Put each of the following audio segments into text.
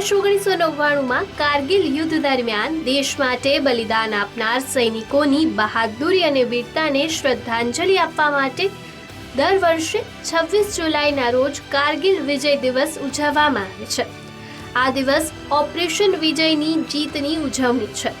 વર્ષ ઓગણીસો નવ્વાણુંમાં કારગિલ યુદ્ધ દરમિયાન દેશ માટે બલિદાન આપનાર સૈનિકોની બહાદુરી અને વીરતાને શ્રદ્ધાંજલિ આપવા માટે દર વર્ષે છવ્વીસ જુલાઈના રોજ કારગિલ વિજય દિવસ ઉજવવામાં આવે છે. આ દિવસ ઓપરેશન વિજયની જીતની ઉજવણી છે.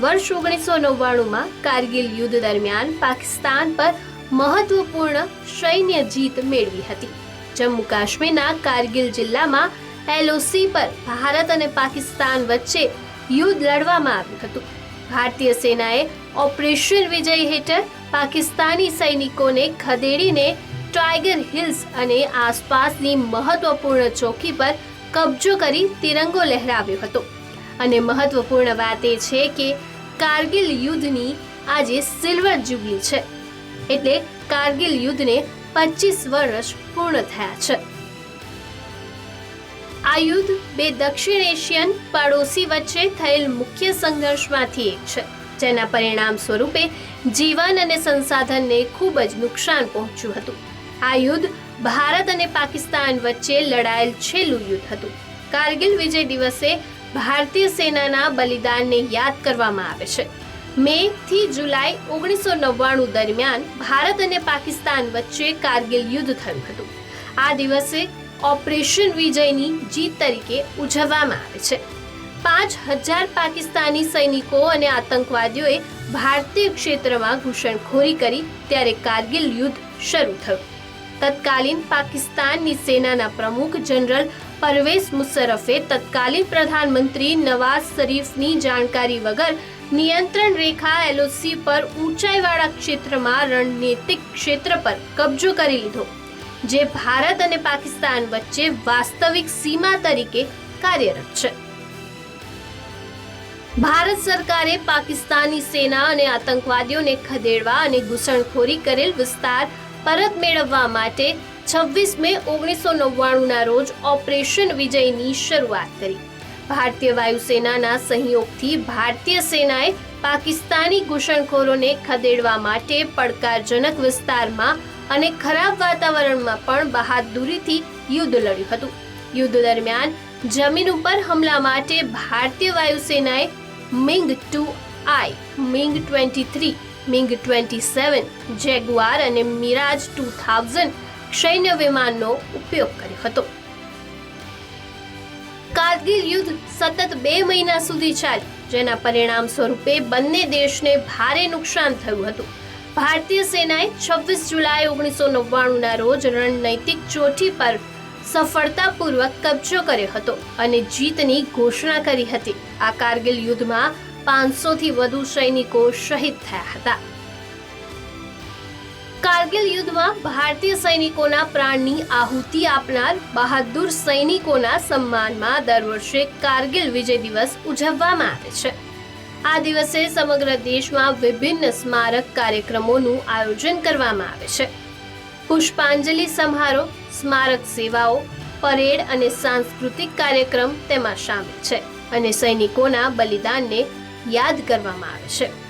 વર્ષ ઓગણીસો નવ્વાણુંમાં કારગિલ યુદ્ધ દરમિયાન પાકિસ્તાન પર મહત્વપૂર્ણ સૈન્ય જીત મેળવી હતી. જમ્મુ કાશ્મીરના કારગિલ જિલ્લામાં એલઓસી પર ભારત અને પાકિસ્તાન વચ્ચે યુદ્ધ લડવામાં આવ્યું હતું. ભારતીય સેનાએ ઓપરેશન વિજય હેઠળ પાકિસ્તાની સૈનિકોને ખદેડીને ટાઈગર હિલ્સ અને આસપાસની મહત્વપૂર્ણ ચોકી પર કબજો કરી તિરંગો લહેરાવ્યો હતો. અને મહત્વપૂર્ણ વાત એ છે કે કારગિલ યુદ્ધની આજે સિલ્વર જુબલી છે. એટલે કારગિલ યુદ્ધને પચીસ વર્ષ પૂર્ણ થયા છે. આ યુદ્ધ બે દક્ષિણ એશિયન પડોશી વચ્ચે થયેલ મુખ્ય સંઘર્ષમાંથી એક છે, જેના પરિણામ સ્વરૂપે જીવન અને સંસાધનને ખૂબ જ નુકસાન પહોંચ્યું હતું. આ યુદ્ધ ભારત અને પાકિસ્તાન વચ્ચે લડાયેલ છેલ્લું યુદ્ધ હતું. કારગિલ વિજય દિવસે ભારતીય સેનાના બલિદાનને યાદ કરવામાં આવે છે. મે થી જુલાઈ ઓગણીસો નવ્વાણું દરમિયાન ભારત અને પાકિસ્તાન વચ્ચે કારગિલ યુદ્ધ થયું હતું. આ દિવસે ઓપરેશન વિજયની જીત તરીકે ઉજવવામાં આવે છે. પાંચ હજાર પાકિસ્તાની સૈનિકો અને આતંકવાદીઓએ ભારતીય ક્ષેત્રમાં ઘૂસણખોરી કરી ત્યારે કારગિલ યુદ્ધ શરૂ થયું. તત્કાલીન પાકિસ્તાનની સેનાના પ્રમુખ જનરલ પરવેઝ મુશર્રફે તત્કાલીન પ્રધાનમંત્રી નવાઝ શરીફની જાણકારી વગર નિયંત્રણ રેખા એલઓસી પર ઊંચાઈવાળા ક્ષેત્રમાં રણનીતિક ક્ષેત્ર પર કબજો કરી લીધો. જે ભારત અને પાકિસ્તાન વચ્ચે વાસ્તવિક સીમા તરીકે કાર્યરત છે. ભારત સરકારે પાકિસ્તાની સેના અને આતંકવાદીઓને ખદેડવા અને ઘૂસણખોરી કરેલ વિસ્તાર પરત મેળવવા માટે છવ્વીસ મે ઓગણીસો નવ્વાણુંના રોજ ઓપરેશન વિજયની શરૂઆત કરી. ભારતીય વાયુસેનાના સહયોગથી ભારતીય સેનાએ પાકિસ્તાની ઘૂસણખોરોને ખદેડવા માટે પડકારજનક વિસ્તારમાં અને ખરાબ વાતાવરણમાં પણ બહાદુરીથી યુદ્ધ લડ્યું હતું. યુદ્ધ દરમિયાન જમીન ઉપર હમલા માટે ભારતીય વાયુસેનાએ મિંગ ટુ આઈ, MiG twenty three, MiG twenty seven, Jaguar અને મિરાજ ટુ થાઉઝન્ડ સૈન્ય વિમાનનો ઉપયોગ કર્યો હતો. કારગિલ યુદ્ધ સતત બે મહિના સુધી ચાલ્યું. જેના પરિણામ સ્વરૂપે બંને દેશને ભારે નુકસાન થયું હતું. ભારતીય સેનાએ છવ્વીસ જુલાઈ ઓગણીસો નવ્વાણુંના રોજ રણનૈતિક ચોટી પર સફળતાપૂર્વક કબજો કર્યો હતો અને જીતની ઘોષણા કરી હતી. આ કારગિલ યુદ્ધમાં પાંચસોથી વધુ સૈનિકો શહીદ થયા હતા. કારગિલ યુદ્ધમાં ભારતીય સૈનિકોના પ્રાણની આહુતિ આપનાર બહાદુર સૈનિકોના સન્માનમાં દર વર્ષે કારગિલ વિજય દિવસ ઉજવવામાં આવે છે. આ દિવસે સમગ્ર દેશમાં વિભિન્ન સ્મારક કાર્યક્રમોનું આયોજન કરવામાં આવે છે. પુષ્પાંજલિ સમારોહ, સ્મારક સેવાઓ, પરેડ અને સાંસ્કૃતિક કાર્યક્રમ તેમાં સામેલ છે અને સૈનિકોના બલિદાનને યાદ કરવામાં આવે છે.